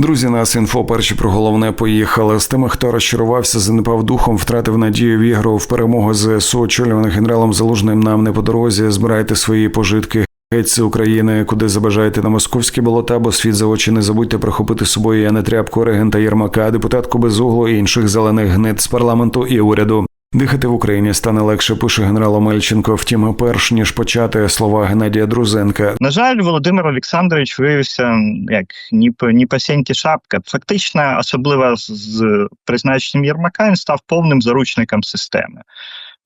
Друзі, нас інфо перші про головне поїхали з тими, хто розчарувався, занепав духом, втратив надію в ігру в перемогу ЗСУ, очолюваних генералом Залужним нам не по дорозі. Збирайте свої пожитки. Геть з України, куди забажаєте на московські болота, бо світ за очі не забудьте прихопити з собою не тряпку регента Єрмака, депутатку Безуглу і інших зелених гнид з парламенту і уряду. Дихати в Україні стане легше, пише генерал Омельченко. Втім, перш ніж почати слова Геннадія Друзенка. На жаль, Володимир Олександрович виявився як ні ні пасіньки шапка. Фактично, особливо з, призначенням Єрмака, він став повним заручником системи.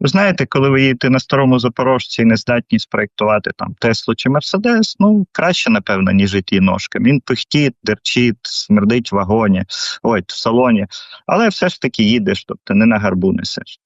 Ви знаєте, коли ви їдете на старому запорожці і не здатні спроектувати там Теслу чи Мерседес, ну краще, напевно, ніж іти ножками. Він пихтить, дерчить, смердить в вагоні, ой, в салоні, але все ж таки їдеш, тобто не на гарбу несеш.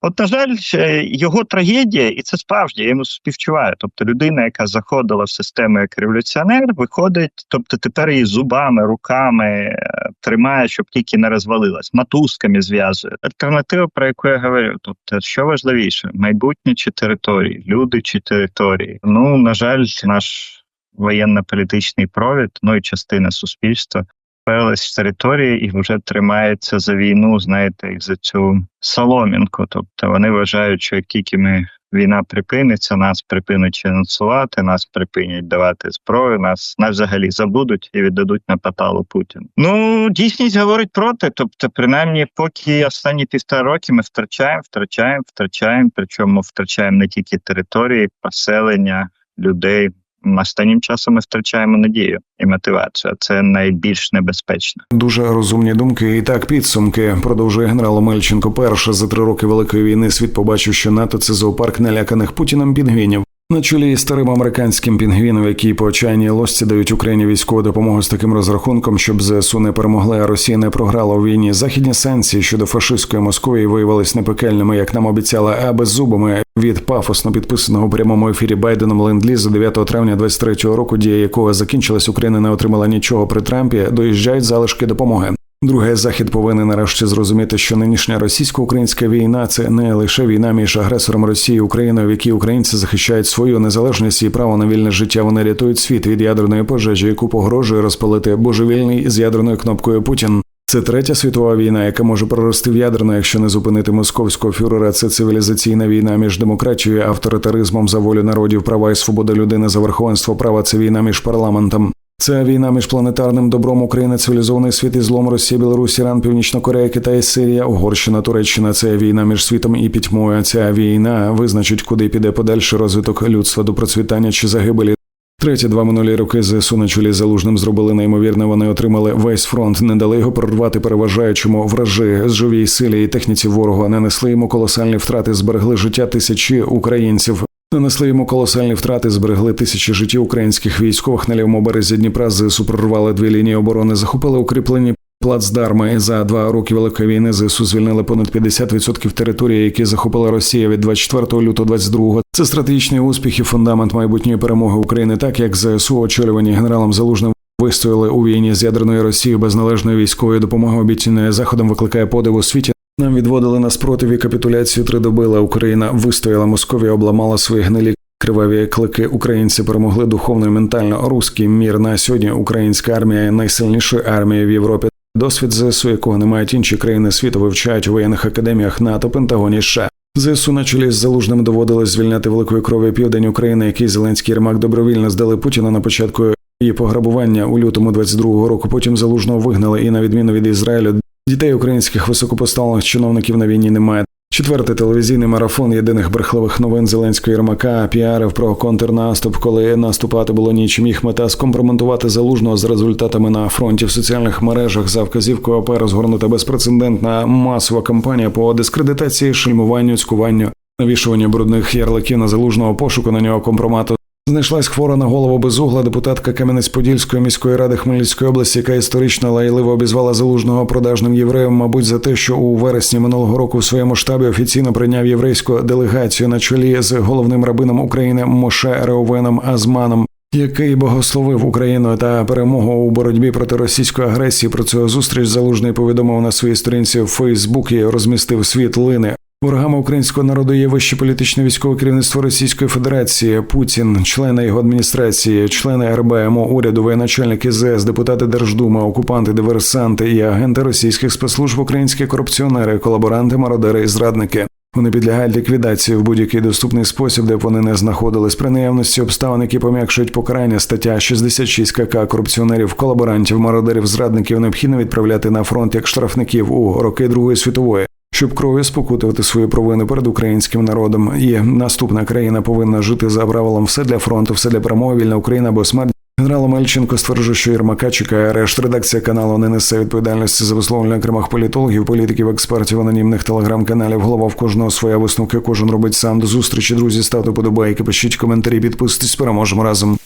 От, на жаль, його трагедія, і це справді, я йому співчуваю. Тобто людина, яка заходила в систему як революціонер, виходить, тобто тепер її зубами, руками е, тримає, щоб тільки не розвалилась, матузками зв'язує. Альтернатива, про яку я говорю, тобто, що важливіше, майбутнє чи території, люди чи території. Ну, на жаль, наш воєнно-політичний провід, ну і частина суспільства вперлась в території і вже тримається за війну, знаєте, як за цю соломінку. Тобто вони вважають, що як тільки ми війна припиниться, нас припинять фінансувати, нас припинять давати зброю, нас нас взагалі забудуть і віддадуть на паталу Путіну. Ну дійсність говорить проти. Тобто, принаймні, поки останні півтора роки ми втрачаємо, втрачаємо, втрачаємо. Причому втрачаємо не тільки території, поселення людей останнім часом ми втрачаємо надію і мотивацію. Це найбільш небезпечно. Дуже розумні думки. І так підсумки продовжує генерал Омельченко. Перше за три роки великої війни світ побачив, що НАТО це зоопарк наляканих путіним пінгвінів. На чолі із старим американським пінгвіном, які по отчаянній лосці дають Україні військову допомогу з таким розрахунком, щоб ЗСУ не перемогли, а Росія не програла у війні. Західні санкції щодо фашистської Московії виявились непекельними, як нам обіцяли, а беззубими від пафосно підписаного у прямому ефірі Байденом ленд-лізу 9 травня 23-го року, дія якого закінчилась, Україна не отримала нічого при Трампі. Доїжджають залишки допомоги. Друге, захід повинен нарешті зрозуміти, що нинішня російсько-українська війна це не лише війна між агресором Росії і Україною, в якій українці захищають свою незалежність і право на вільне життя. Вони рятують світ від ядерної пожежі, яку погрожує розпалити божевільний з ядерною кнопкою Путін. Це третя світова війна, яка може прорости в ядерну, якщо не зупинити московського фюрера. Це цивілізаційна війна між демократією, авторитаризмом за волю народів, права і свобода людини за верховенство права. Це війна між парламентом. Це війна між планетарним добром України, цивілізований світ і злом Росія, Білорусь, Іран, Північна Корея, Китай, Сирія, Угорщина, Туреччина. Це війна між світом і пітьмою. Ця війна визначить, куди піде подальший розвиток людства до процвітання чи загибелі. Треті два минулі роки ЗСУ на чолі залужним зробили неймовірне. Вони отримали весь фронт, не дали його прорвати, переважаючому вражи з живій силі і техніці ворога. Нанесли йому колосальні втрати, зберегли життя тисячі українців. Нанесли йому колосальні втрати, зберегли тисячі життів українських військових на лівому березі Дніпра. ЗСУ прорвали дві лінії оборони, захопили укріплені плацдарми. За два роки великої війни ЗСУ звільнили понад 50% території, які захопила Росія від 24 лютого 22 Це стратегічний успіх і фундамент майбутньої перемоги України, так як ЗСУ, очолювані генералом Залужним. Вистояли у війні з ядерною Росією без належної військової допомоги обіцяною заходом викликає подив у світі. Нам відводили на спротив і капітуляцію три доби, але Україна вистояла Московія, обламала свої гнилі криваві клики. Українці перемогли духовно і ментально. Руський мір на сьогодні. Українська армія найсильнішою армією в Європі. Досвід ЗСУ, якого не мають інші країни світу, вивчають у воєнних академіях НАТО, Пентагоні США. ЗСУ на чолі з залужним доводилось звільняти великою кров'ю південь України, який Зеленський Єрмак добровільно здали Путіна на початку її пограбування у лютому 22-го року. Потім залужного вигнали, і на відміну від Ізраїлю, дітей українських високопоставлених чиновників на війні немає. Четвертий телевізійний марафон єдиних брехливих новин Зеленського Єрмака піарив про контрнаступ, коли наступати було нічим. Їх мета скомпроментувати залужного з результатами на фронті в соціальних мережах за вказівкою ОП розгорнута безпрецедентна масова кампанія по дискредитації, шельмуванню, цькуванню, навішуванню брудних ярликів на залужного пошуку на нього компромату. Знайшлась хвора на голову безугла депутатка Кам'янець-Подільської міської ради Хмельницької області, яка історично лайливо обізвала залужного продажним євреєм, мабуть, за те, що у вересні минулого року в своєму штабі офіційно прийняв єврейську делегацію на чолі з головним рабином України Моше Реовеном Азманом. Який богословив Україну та перемогу у боротьбі проти російської агресії про цю зустріч залужний повідомив на своїй сторінці в Фейсбук і розмістив світлини. Ворогами українського народу є вище політичне військове керівництво Російської Федерації, Путін, члени його адміністрації, члени РБ, МО, уряду, воєначальники ЗС, депутати Держдуми, окупанти, диверсанти і агенти російських спецслужб, українські корупціонери, колаборанти, мародери і зрадники. Вони підлягають ліквідації в будь-який доступний спосіб, де б вони не знаходились при наявності обставин, які пом'якшують покарання. Стаття 66 КК корупціонерів, колаборантів, мародерів, зрадників необхідно відправляти на фронт як штрафників у роки Другої світової. Щоб кров'ю спокутувати свої провини перед українським народом, і наступна країна повинна жити за правилом все для фронту, все для перемоги, вільна Україна або смерть. Генерал Мельченко стверджує, що Єрмака чекає арешт. Редакція каналу не несе відповідальності за висловлення окремих політологів, політиків, експертів, анонімних телеграм-каналів. Голова в кожного своя висновки. Кожен робить сам до зустрічі. Друзі, ставте подобайки, пишіть коментарі, підписуйтесь. Переможемо разом.